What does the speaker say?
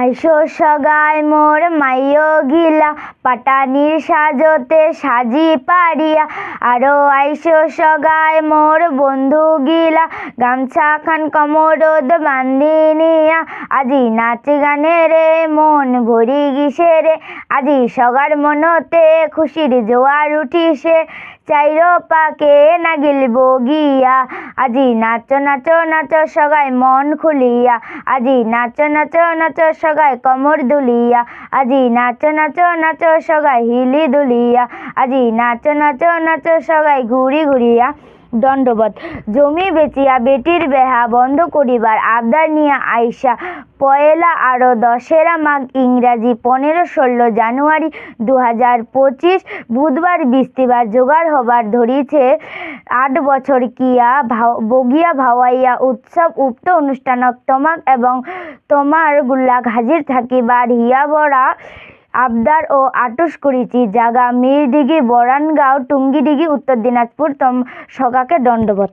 আইসো সগাই মোর মাইয় গিলা, পাটানির সাজতে সাজি পারিয়া। আরও আইসো সগাই মোর বন্ধু গিলা, গামছা খান কমরদ বান্ধি নিয়া। আজি নাচ গানে রে, মন ভরি গিসে রে। আজি সগার মনতে খুশির জোয়ার উঠিছে চাইরো পাকে নাগিল বগিয়া। আজি নাচ নাচ নাচ, সগাই মন খুলিয়া। আজি নাচ নাচ নাচ, সগাই কমর দুলিয়া। আজি নাচ নাচ নাচ, সগাই হিলি দুলিয়া। আজি নাচ নাচ নাচ, সগাই ঘুরি ঘুরিয়া। দণ্ডবত জমি বেচিয়া বেটির বেহা বন্ধ করিবার আবদার নিয়ে আইসা পয়লা আরও দশেরা মাঘ ইংরাজি পনেরো ষোলো জানুয়ারি দু হাজার পঁচিশ বুধবার বৃষ্টিবার জোগাড় হবার ধরিছে আট বছর কিয়া বগিয়া ভাওয়াইয়া উৎসব উক্ত অনুষ্ঠানক তমাক এবং তোমার গুল্লাক হাজির থাকিবার হিয়া বড়া আবদার ও আটশকুড়িচি জাগা মিরডিগি বরানগাঁও টুঙ্গিডিগি উত্তর দিনাজপুর তম সগাকে দণ্ডবত।